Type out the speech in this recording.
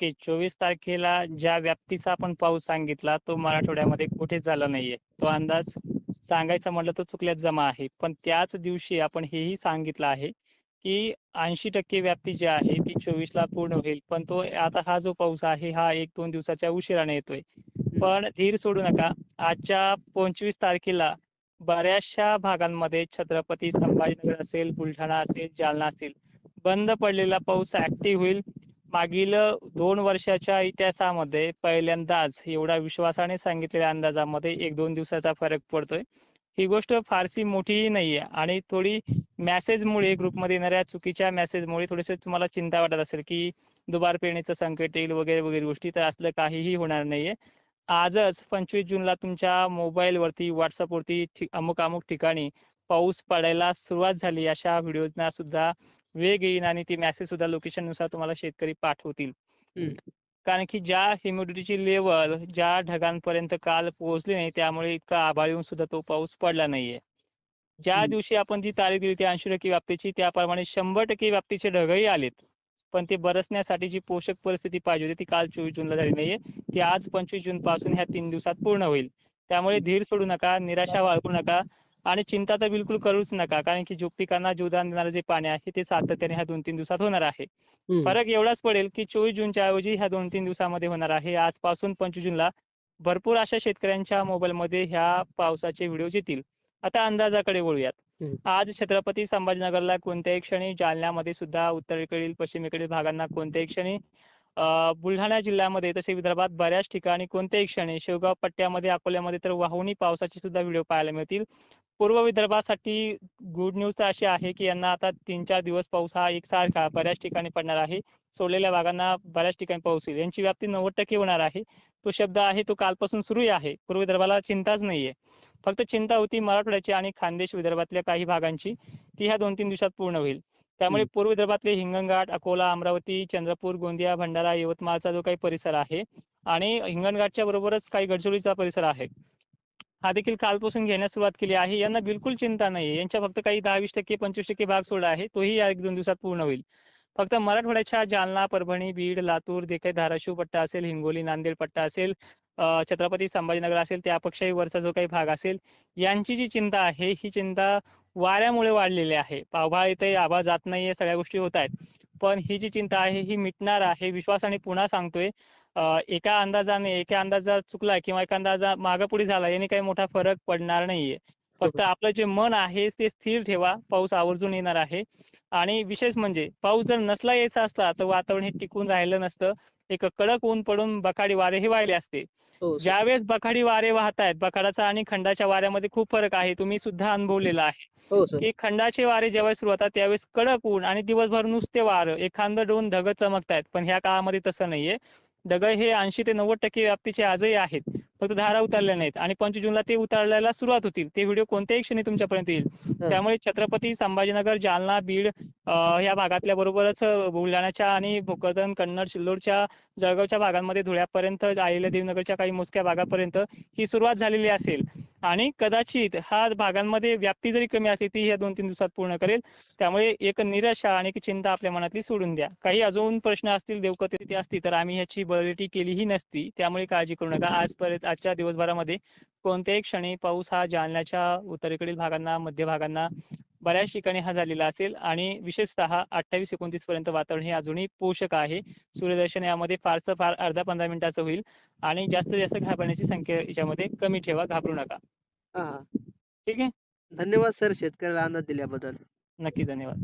की चोवीस तारखेला ज्या व्याप्तीचा आपण पाऊस सांगितला तो मराठवाड्यामध्ये कुठेच झाला नाहीये. तो अंदाज सांगायचा म्हटलं तर चुकल्यात जमा आहे. पण त्याच दिवशी आपण हेही सांगितलं आहे की ऐंशी टक्के व्याप्ती जी आहे ती चोवीस ला पूर्ण होईल. पण तो आता हा जो पाऊस आहे हा एक दोन दिवसाच्या उशिराने येतोय. पण धीर सोडू नका. आजच्या पंचवीस तारखेला बऱ्याचशा भागांमध्ये छत्रपती संभाजीनगर असेल बुलढाणा असेल जालना असेल बंद पडलेला पाऊस ऍक्टिव्ह होईल. मागील दोन वर्षाच्या इतिहासामध्ये पहिल्यांदाच एवढा विश्वासाने सांगितलेल्या अंदाजामध्ये एक दोन दिवसाचा फरक पडतोय. ही गोष्ट फारशी मोठीही नाहीये आणि थोडी मेसेजमुळे ग्रुपमध्ये येणाऱ्या चुकीच्या मेसेजमुळे थोडेसे तुम्हाला चिंता वाटत असेल की दुबार पेरणीचं संकट येईल वगैरे वगैरे गोष्टी तर असलं काहीही होणार नाहीये. आजच पंचवीस जूनला तुमच्या मोबाईलवरती व्हॉट्सअपवरती अमुक अमुक ठिकाणी पाऊस पडायला सुरुवात झाली अशा व्हिडिओजना सुद्धा वेग येईल आणि ती मेसेज सुद्धा लोकेशननुसार तुम्हाला शेतकरी पाठवतील. कारण की ज्या ह्युमिडिटीची लेवल ज्या ढगांपर्यंत काल पोहोचली नाही त्यामुळे इतका आभाळ येऊन सुद्धा तो पाऊस पडला नाहीये. ज्या. दिवशी आपण जी तारीख दिली ती ऐंशी टक्के व्याप्तीची त्याप्रमाणे शंभर टक्के व्याप्तीचे ढगही आलेत. पण ते बरसण्यासाठी जी पोषक परिस्थिती पाहिजे होती ती काल चोवीस जूनला झाली नाहीये. ती आज पंचवीस जून पासून ह्या तीन दिवसात पूर्ण होईल. त्यामुळे धीर सोडू नका निराशा बाळगू नका. आणि चिंता तर बिलकुल करूच नका कारण की पिकांना जीवदान देणारं जे पाणी आहे ते सातत्याने ह्या दोन तीन दिवसात होणार आहे. फरक एवढाच पडेल की चोवीस जूनच्या ऐवजी ह्या दोन तीन दिवसामध्ये होणार आहे आजपासून पंचवीस जूनला भरपूर अशा शेतकऱ्यांच्या मोबाईलमध्ये ह्या पावसाचे व्हिडिओ येतील आता अंदाजाकडे वळूयात. आज छत्रपती संभाजीनगरला कोणत्याही क्षणी जालन्यामध्ये सुद्धा उत्तरेकडील पश्चिमेकडील भागांना कोणत्याही क्षणी बुलढाणा जिल्ह्यामध्ये तसे विदर्भात बऱ्याच ठिकाणी कोणत्याही क्षणी शेवगाव पट्ट्यामध्ये अकोल्यामध्ये तर वाहुनी पावसाचे सुद्धा व्हिडिओ पाहायला मिळतील. पूर्व विदर्भासाठी गुड न्यूज तर अशी आहे की यांना आता तीन चार दिवस पाऊस हा एकसारखा बऱ्याच ठिकाणी पडणार आहे. सोडलेल्या भागांना बऱ्याच ठिकाणी पाऊस होईल यांची व्याप्ती नव्वद टक्के होणार आहे. तो शब्द आहे तो कालपासून सुरू आहे. पूर्व विदर्भाला चिंताच नाहीये. फक्त चिंता होती मराठवाड्याची आणि खानदेश विदर्भातल्या काही भागांची. ती ह्या दोन तीन दिवसात पूर्ण होईल. त्यामुळे पूर्व विदर्भातले हिंगणघाट अकोला अमरावती चंद्रपूर गोंदिया भंडारा यवतमाळचा जो काही परिसर आहे आणि हिंगणघाटच्या बरोबरच काही गडचिरोलीचा परिसर आहे. हा देखील कालपासून घेण्यास सुरुवात केली आहे. यांना बिलकुल चिंता नाही यांच्या फक्त काही दहा वीस टक्के पंचवीस टक्के भाग सोडला आहे. तोही या एक दोन दिवसात पूर्ण होईल. फक्त मराठवाड्याच्या जालना परभणी बीड लातूर जे काही धाराशिव पट्टा असेल हिंगोली नांदेड पट्टा असेल छत्रपती संभाजीनगर असेल त्यापेक्षाही वरचा जो काही भाग असेल यांची जी चिंता आहे ही चिंता वाऱ्यामुळे वाढलेली आहे. पावभाळ येते आभाळ जात नाहीये सगळ्या गोष्टी होत आहेत. पण ही जी चिंता आहे ही मिटणार आहे विश्वासाने पुन्हा सांगतोय. एका अंदाजाने एका अंदाजा चुकला किंवा एका अंदाजा मागे पुढे झाला याने काही मोठा फरक पडणार नाहीये. फक्त आपलं जे मन आहे ते स्थिर ठेवा. पाऊस आवर्जून येणार आहे. आणि विशेष म्हणजे पाऊस जर नसला यायचा असला तर वातावरण हे टिकून राहिलं नसतं. एक कडक ऊन पडून बकाडी वारे हे वाहिले असते. हो. ज्यावेळेस बकाडी वारे वाहत आहेत बकाडाचा आणि खंडाच्या वाऱ्यामध्ये खूप फरक आहे तुम्ही सुद्धा अनुभवलेला आहे. हो की खंडाचे वारे ज्यावेळेस सुरू होतात त्यावेळेस कडक ऊन आणि दिवसभर नुसते वारं एखादं दोन ढग चमकतायत पण ह्या काळामध्ये तसं नाहीये. ढग हे ऐंशी ते नव्वद टक्के व्याप्तीचे आजही आहेत. फक्त धारा उतरल्या नाहीत. आणि पंचवीस जूनला ते उतरल्याला सुरुवात होतील. ते व्हिडिओ कोणत्याही क्षणी तुमच्यापर्यंत येईल. त्यामुळे छत्रपती संभाजीनगर जालना बीड ह्या भागातल्या बरोबरच बुलढाण्याच्या आणि भोकरदन कन्नड सिल्लोडच्या जळगावच्या भागांमध्ये धुळ्यापर्यंत आलेल्या देवनगरच्या काही मोजक्या भागापर्यंत ही सुरुवात झालेली असेल. आणि कदाचित हा भागांमध्ये व्याप्ती जरी कमी असली ती ह्या दोन तीन दिवसात पूर्ण करेल. त्यामुळे एक निराशा आणि एक चिंता आपल्या मनातली सोडून द्या. काही अजून प्रश्न असतील देवकथे असतील तर आम्ही ह्याची बळटी केलीही नसती. त्यामुळे काळजी करू नका. आजपर्यंत आजच्या दिवसभरामध्ये कोणत्याही क्षणी पाऊस हा जालन्याच्या उत्तरेकडील भागांना मध्य भागांना बऱ्याच ठिकाणी हा झालेला असेल. आणि विशेषतः अठ्ठावीस एकोणतीस पर्यंत वातावरण हे अजूनही पोषक आहे. सूर्यदर्शन यामध्ये फारसं फार अर्धा पंधरा मिनिटाचं होईल. आणि जास्तीत जास्त घाबरण्याची संख्या याच्यामध्ये कमी ठेवा. घाबरू नका. हा. हा ठीक आहे. धन्यवाद सर शेतकऱ्याला अंदाज दिल्याबद्दल. नक्की धन्यवाद.